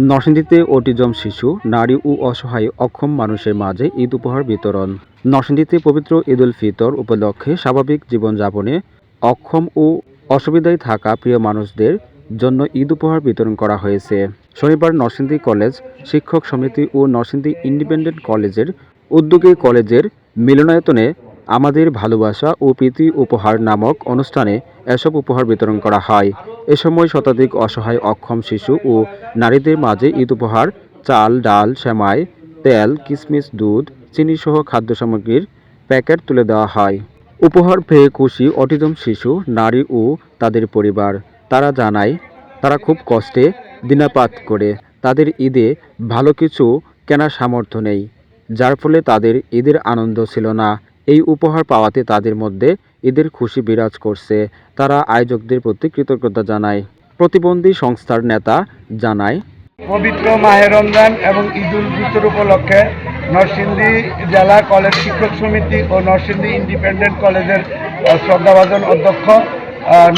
নরসিংদীতে অটিজম শিশু, নারী ও অসহায় অক্ষম মানুষের মাঝে ঈদ উপহার বিতরণ। নরসিংদীতে পবিত্র ঈদুল ফিতর উপলক্ষে স্বাভাবিক জীবনযাপনে অক্ষম ও অসুবিধায় থাকা প্রিয় মানুষদের জন্য ঈদ উপহার বিতরণ করা হয়েছে। শনিবার নরসিংদী কলেজ শিক্ষক সমিতি ও নরসিংদী ইন্ডিপেন্ডেন্ট কলেজের উদ্যোগে কলেজের মিলনায়তনে আমাদের ভালোবাসা ও প্রীতি উপহার নামক অনুষ্ঠানে এসব উপহার বিতরণ করা হয়। এ সময় শতাধিক অসহায় অক্ষম শিশু ও নারীদের মাঝে ঈদ উপহার, চাল, ডাল, সেমাই, তেল কিশমিশ দুধ চিনি সহ খাদ্য সামগ্রীর প্যাকেট তুলে দেওয়া হয়। উপহার পেয়ে খুশি অটিজম শিশু, নারী ও তাদের পরিবার। তারা জানায়, তারা খুব কষ্টে দিনাপাত করে। তাদের ঈদে ভালো কিছু কেনার সামর্থ্য নেই, যার ফলে তাদের ঈদের আনন্দ ছিল না। এই উপহার পাওয়াতে তাদের মধ্যে ঈদের খুশি বিরাজ করছে। তারা আয়োজকদের প্রতি কৃতজ্ঞতা জানায়। প্রতিবন্ধী সংস্থার নেতা জানায়, পবিত্র মাহে রমজান এবং ঈদ উল ফিতর উপলক্ষে নরসিংদী জেলা কলেজ শিক্ষক সমিতি ও নরসিংদী ইন্ডিপেন্ডেন্ট কলেজের শ্রদ্ধাভাজন অধ্যক্ষ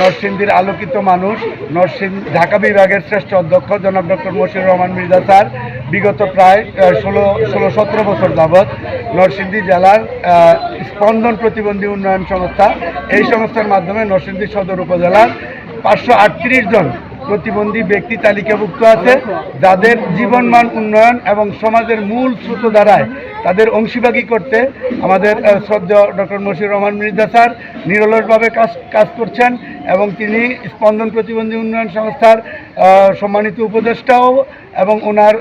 নরসিংদীর আলোকিত মানুষ নরসিংদী ঢাকা বিভাগের শ্রেষ্ঠ অধ্যক্ষ জনাব ডক্টর মশিউর রহমান মির্জা স্যার, বিগত প্রায় ষোলো ষোলো, সতেরো বছর যাবৎ নরসিংদী জেলার স্পন্দন প্রতিবন্ধী উন্নয়ন সংস্থা, এই সংস্থার মাধ্যমে নরসিংদী সদর উপজেলার পাঁচশো আটত্রিশ জন প্রতিবন্ধী ব্যক্তি তালিকাভুক্ত আছে, যাদের জীবনমান উন্নয়ন এবং সমাজের মূল স্রোতধারায় তাদের অংশীভাগী করতে আমাদের শ্রদ্ধা ডক্টর মশির রহমান মির্জা স্যার নিরলসভাবে কাজ কাজ করছেন এবং তিনি স্পন্দন প্রতিবন্ধী উন্নয়ন সংস্থার সম্মানিত উপদেষ্টাও এবং ওনার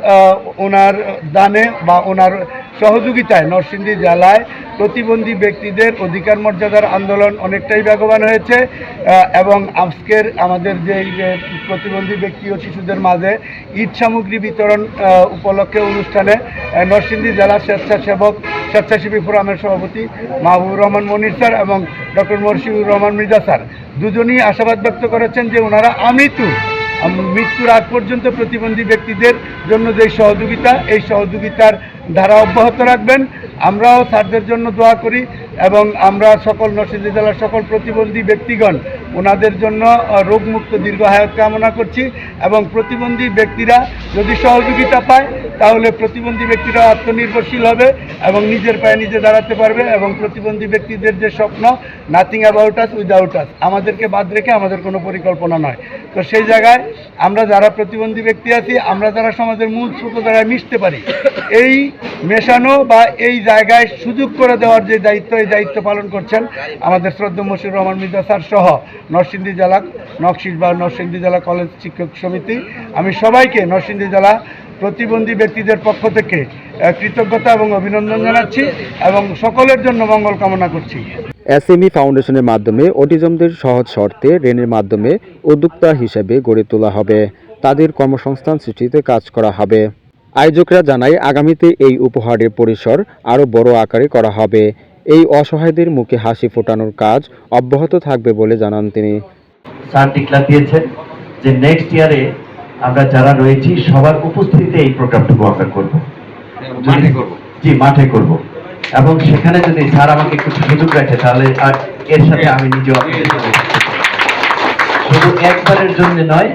ওনার দানে বা ওনার সহযোগিতায় নরসিংদী জেলায় প্রতিবন্ধী ব্যক্তিদের অধিকার মর্যাদার আন্দোলন অনেকটাই বেগবান হয়েছে। এবং আজকের আমাদের যে প্রতিবন্ধী ব্যক্তি ও শিশুদের মাঝে ঈদ সামগ্রী বিতরণ উপলক্ষে অনুষ্ঠানে নরসিংদী জেলা স্বেচ্ছাসেবক, স্বেচ্ছাসেবী ফোরামের সভাপতি মাহবুবুর রহমান মনির স্যার এবং ডক্টর মরশিউর রহমান মির্জা স্যার। দুজনই আশাবাদ ব্যক্ত করেছেন যে ওনারা আমৃত্যু আম- মৃত্যুর আগ পর্যন্ত প্রতিবন্ধী ব্যক্তিদের জন্য যে সহযোগিতা, এই সহযোগিতার ধারা অব্যাহত রাখবেন। আমরাও স্যারদের জন্য দোয়া করি এবং আমরা সকল নরসিংদী জেলার সকল প্রতিবন্ধী ব্যক্তিগণ ওনাদের জন্য রোগমুক্ত দীর্ঘ হায়াত কামনা করছি এবং প্রতিবন্ধী ব্যক্তিরা যদি সহযোগিতা পায়, তাহলে প্রতিবন্ধী ব্যক্তিরা আত্মনির্ভরশীল হবে এবং নিজের পায়ে নিজে দাঁড়াতে পারবে এবং প্রতিবন্ধী ব্যক্তিদের যে স্বপ্ন nothing about us without us আমাদেরকে বাদ রেখে আমাদের কোনো পরিকল্পনা নয়। তো সেই জায়গায় আমরা যারা প্রতিবন্ধী ব্যক্তি আছি, আমরা যারা সমাজের মূল স্রোত দ্বারা মিশতে পারি, এই মেশানো বা এই জায়গায় সুযোগ করে দেওয়ার যে দায়িত্ব, এই দায়িত্ব পালন করছেন আমাদের শ্রদ্ধা মশিউর রহমান মির্জা স্যার সহ নরসিংদী জেলা নকশিস বা নরসিংদী জেলা কলেজ শিক্ষক সমিতি। আমি সবাইকে নরসিংদী জেলা প্রতিবন্ধী ব্যক্তিদের পক্ষ থেকে কৃতজ্ঞতা এবং অভিনন্দন জানাচ্ছি এবং সকলের জন্য মঙ্গল কামনা করছি। এসএমই ফাউন্ডেশনের মাধ্যমে অটিজমদের সহজ শর্তে ঋণের মাধ্যমে উদ্যোক্তা হিসেবে গড়ে তোলা হবে। তাদের কর্মসংস্থান সৃষ্টিতে কাজ করা হবে। আয়োজকরা জানায়, আগামীতে এই উপহারের পরিসর আরও বড় আকারে করা হবে। এই অসহায়দের মুখে হাসি ফোটানোর কাজ অব্যাহত থাকবে বলে জানান তিনি স্যার ডিক্লার দিয়েছেন যে নেক্সট ইয়ারে আমরা যারা রয়েছি সবার উপস্থিতিতে এই প্রোগ্রামটুকু আমরা করব মাঠে করব জি মাঠে করব এবং সেখানে যদি স্যার আমাকে একটু সুযোগ রাখে তাহলে আর এর সাথে আমি নিজেও শুধু একবারের জন্য নয়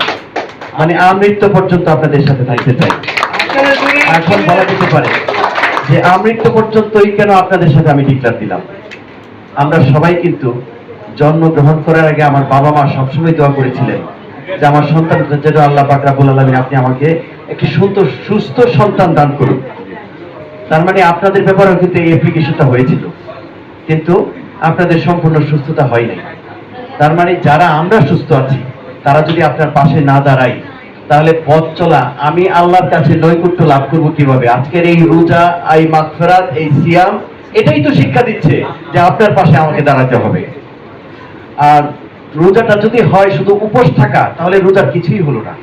মানে আমৃত্য পর্যন্ত আপনাদের সাথে থাকতে চাই এখন বলা যেতে পারে যে আমৃত্যু পর্যন্তই কেন আপনাদের সাথে আমি ডিক্লার দিলাম? আমরা সবাই কিন্তু জন্ম গ্রহণ করার আগে আমার বাবা মা সবসময় দোয়া করেছিলেন যে আমার সন্তান যেন আল্লাহ পাক রাব্বুল আলামিন আপনি আমাকে একটি সুন্দর সুস্থ সন্তান দান করুন। তার মানে আপনাদের ব্যাপারেও কিন্তু এই অ্যাপ্লিকেশনটা হয়েছিল। কিন্তু আপনাদের সম্পূর্ণ সুস্থতা হয়নি তার মানে যারা আমরা সুস্থ আছি, তারা যদি আপনার পাশে না দাঁড়াই তাহলে পথ চলা আমি আল্লাহর কাছে নৈকুট্য লাভ করব কীভাবে? আজকের এই রোজা এই মাগফিরাত এই সিয়াম এটাই তো শিক্ষা দিচ্ছে যে আপনার পাশে আমাকে দাঁড়াতে হবে। আর রোজাটা যদি হয় শুধু উপোস থাকা তাহলে রোজার কিছুই হলো না।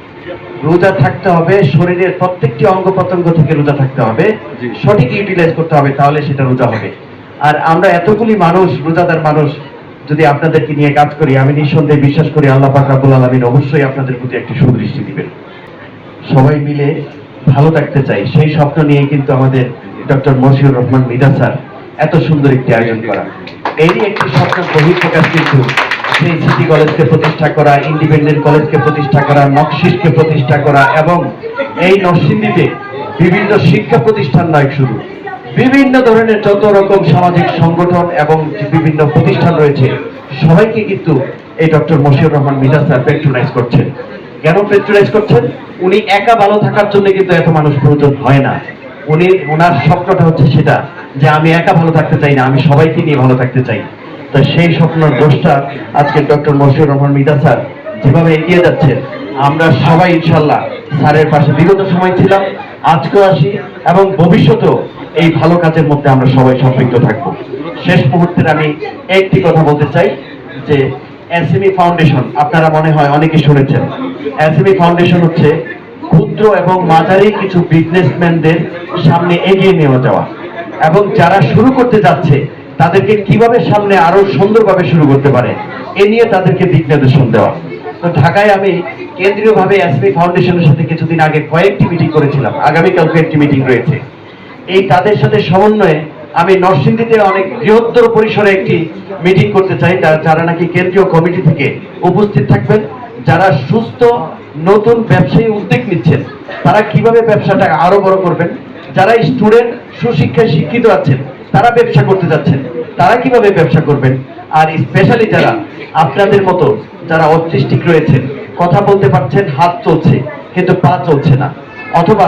রোজা থাকতে হবে শরীরের প্রত্যেকটি অঙ্গ প্রত্যঙ্গ থেকে রোজা থাকতে হবে সঠিক ইউটিলাইজ করতে হবে তাহলে সেটা রোজা হবে। আর আমরা এতগুলি মানুষ রোজাদার মানুষ যদি আপনাদেরকে নিয়ে কাজ করি, আমি নিঃসন্দেহে বিশ্বাস করি আল্লাহ পাক রাব্বুল আলামিন অবশ্যই আপনাদের প্রতি একটি সুদৃষ্টি দিবেন। সবাই মিলে ভালো থাকতে চাই। সেই স্বপ্ন নিয়ে কিন্তু আমাদের ডক্টর মশিউর রহমান মিদা স্যার এত সুন্দর একটি আয়োজন করা। এরই একটি স্বপ্ন বহিঃপ্রকাশ কিন্তু সেই সিটি কলেজকে প্রতিষ্ঠা করা, ইন্ডিপেন্ডেন্ট কলেজকে প্রতিষ্ঠা করা নকশিসকে প্রতিষ্ঠা করা এবং এই নরসিংদীতে বিভিন্ন শিক্ষা প্রতিষ্ঠান নয় শুধু। বিভিন্ন ধরনের যত রকম সামাজিক সংগঠন এবং বিভিন্ন প্রতিষ্ঠান রয়েছে, সবাইকে কিন্তু এই ডক্টর মশিউর রহমান মিতা স্যার পেট্রোনাইজ করছেন। কেন পেট্রোনাইজ করছেন? উনি একা ভালো থাকার জন্য কিন্তু এত মানুষ প্রয়োজন হয় না। উনি ওনার স্বপ্নটা হচ্ছে সেটা, যে আমি একা ভালো থাকতে চাই না, আমি সবাইকে নিয়ে ভালো থাকতে চাই। তো সেই স্বপ্নের দোষটা আজকে ডক্টর মশিউর রহমান মিতা স্যার যেভাবে এগিয়ে যাচ্ছেন, আমরা সবাই ইনশাল্লাহ স্যারের পাশে বিগত সময় ছিলাম, আজকেও আসি এবং ভবিষ্যতেও এই ভালো কাজের মধ্যে আমরা সবাই সম্পৃক্ত থাকব। শেষ মুহূর্তের আমি একটি কথা বলতে চাই, যে এসএমই ফাউন্ডেশন, আপনারা মনে হয় অনেকে শুনেছেন এসএমই ফাউন্ডেশন হচ্ছে ক্ষুদ্র এবং মাঝারি কিছু বিজনেসম্যানদের সামনে এগিয়ে নিয়ে যাওয়া। এবং যারা শুরু করতে যাচ্ছে, তাদেরকে কীভাবে সামনে আরও সুন্দরভাবে শুরু করতে পারে, এ নিয়ে তাদেরকে দিক নির্দেশন দেওয়া। তো ঢাকায় আমি কেন্দ্রীয়ভাবে এসপি ফাউন্ডেশনের সাথে কিছুদিন আগে কয়েকটি মিটিং করেছিলাম, আগামীকালকে একটি মিটিং রয়েছে। এই তাদের সাথে সমন্বয়ে আমি নরসিংদীতে অনেক বৃহত্তর পরিসরে একটি মিটিং করতে চাই। যারা নাকি কেন্দ্রীয় কমিটি থেকে উপস্থিত থাকবেন, যারা সুস্থ, নতুন ব্যবসায়ী উদ্যোগ নিচ্ছেন, তারা কীভাবে ব্যবসাটা আরও বড় করবেন? যারা স্টুডেন্ট, সুশিক্ষায় শিক্ষিত আছেন, তারা ব্যবসা করতে যাচ্ছেন, তারা কীভাবে ব্যবসা করবেন? আর স্পেশালি যারা আপনাদের মতো যারা অটিস্টিক রয়েছেন, কথা বলতে পারছেন, হাত চলছে, কিন্তু পা চলছে না। অথবা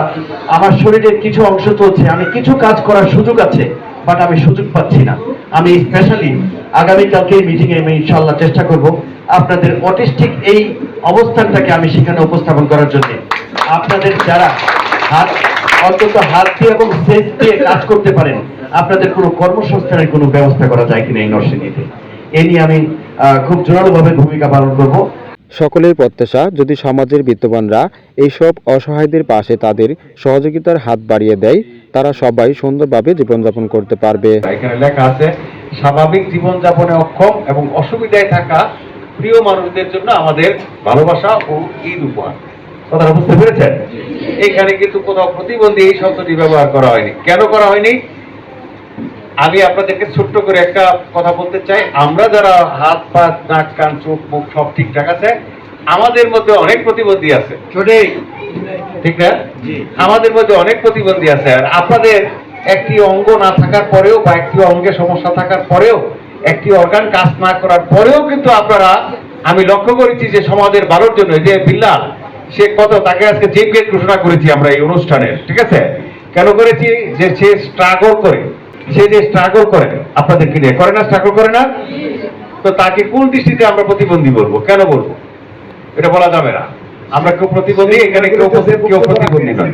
আমার শরীরের কিছু অংশ চলছে, আমি কিছু কাজ করার সুযোগ আছে বাট আমি সুযোগ পাচ্ছি না। আমি স্পেশালি আগামীকালকে এই মিটিংয়ে আমি ইনশাল্লাহ চেষ্টা করব আপনাদের অটিস্টিক এই অবস্থানটাকে আমি সেখানে উপস্থাপন করার জন্য। আপনাদের যারা হাত, অন্তত হাত দিয়ে এবং সেচ দিয়ে কাজ করতে পারেন, আপনাদের কোনো কর্মসংস্থানের কোনো ব্যবস্থা করা যায় কিনা এই নরসিংদীতে। এ নিয়ে আমি খুব জোরালোভাবে ভূমিকা পালন করব। সকলের প্রত্যাশা যদি সমাজের বিত্তবানরা এইসব অসহায়দের পাশে তাদের সহযোগিতার হাত বাড়িয়ে দেয় তারা সবাই সুন্দরভাবে জীবনযাপন করতে পারবে। এখানে লেখা আছে স্বাভাবিক জীবনযাপনে অক্ষম এবং অসুবিধায় থাকা প্রিয় মানুষদের জন্য আমাদের ভালোবাসা ও ঈদ উপহার। কথাটা বুঝতে পেরেছেন? এখানে কিন্তু কোথাও প্রতিবন্ধী এই শব্দটি ব্যবহার করা হয়নি। কেন করা হয়নি? আমি আপনাদেরকে ছোট্ট করে একটা কথা বলতে চাই। আমরা যারা হাত পা নাক কান চোখ মুখ সব ঠিকঠাক আছে আমাদের মধ্যে অনেক প্রতিবন্ধী আছে। ঠিক না? আমাদের মধ্যে অনেক প্রতিবন্ধী আছে। আর আপনাদের একটি অঙ্গ না থাকার পরেও বা একটি অঙ্গে সমস্যা থাকার পরেও একটি অর্গান কাজ না করার পরেও কিন্তু আপনারা আমি লক্ষ্য করেছি যে সমাজের ভালোর জন্য যে বিল্লাল সে কত তাকে আজকে জিম গেট ঘোষণা করেছি আমরা এই অনুষ্ঠানের। ঠিক আছে? কেন করেছি? যে সে স্ট্রাগল করে। সে যে স্ট্রাগল করে, আপনাদের কি নিয়ে? করে না স্ট্রাগল করে না? তো তাকে কোন দৃষ্টিতে আমরা প্রতিবন্ধী বলব? কেন বলব? এটা বলা যাবে না। আমরা কেউ প্রতিবন্ধী, এখানে কেউ কেউ প্রতিবন্ধী নয়।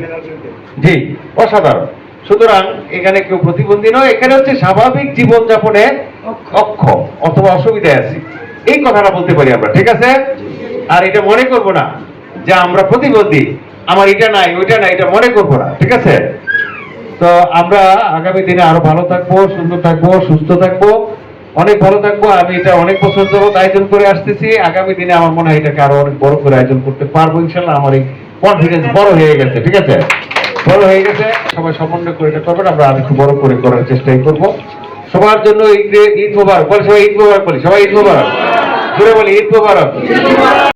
জি, অসাধারণ। সুতরাং এখানে কেউ প্রতিবন্ধী নয়, এখানে হচ্ছে স্বাভাবিক জীবনযাপনে অক্ষ অথবা অসুবিধায় আছি। এই কথাটা বলতে পারি আমরা, ঠিক আছে? আর এটা মনে করব না যে আমরা প্রতিবন্ধী, আমার এটা নাই, ওইটা নাই, এটা মনে করব না, ঠিক আছে? তো আমরা আগামী দিনে আরও ভালো থাকব, সুন্দর থাকব, সুস্থ থাকব। অনেক ভালো থাকব, আমি এটা অনেক বছর যাবত আয়োজন করে আসতেছি। আগামী দিনে আমার মনে হয় এটাকে আরও অনেক বড় করে আয়োজন করতে পারব ইনশাল্লাহ আমার এই কনফিডেন্স বড় হয়ে গেছে, ঠিক আছে? বড় হয়ে গেছে, সবাই সমন্বয় করে এটা করবেন, আমরা আর একটু বড় করে করার চেষ্টাই করব। সবার জন্য ঈদ ঈদ মোবারক, বলে সবাই ঈদ মোবারক বলি, সবাই ঈদ মোবারক। জোরে বলি, ঈদ মোবারক।